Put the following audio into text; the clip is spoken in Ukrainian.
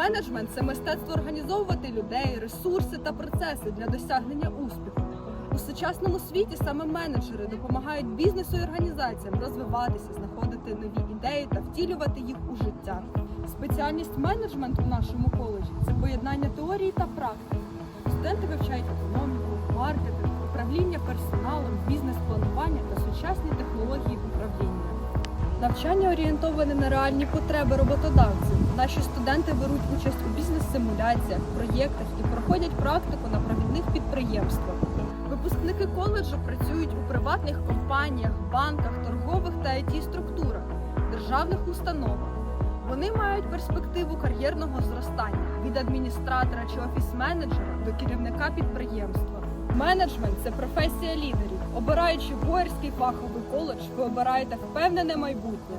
Менеджмент це мистецтво організовувати людей, ресурси та процеси для досягнення успіху. У сучасному світі саме менеджери допомагають бізнесу і організаціям розвиватися, знаходити нові ідеї та втілювати їх у життя. Спеціальність менеджмент у нашому коледжі це поєднання теорії та практики. Студенти вивчають економіку, маркетинг, управління персоналом, бізнес-планування та сучасні. Навчання орієнтоване на реальні потреби роботодавців. Наші студенти беруть участь у бізнес-симуляціях, проєктах і проходять практику на провідних підприємствах. Випускники коледжу працюють у приватних компаніях, банках, торгових та it структурах, державних установах. Вони мають перспективу кар'єрного зростання від адміністратора чи офіс-менеджера до керівника підприємства. Менеджмент це професія лідерів. Обираючи Боярський фаховий коледж, ви обираєте впевнене майбутнє.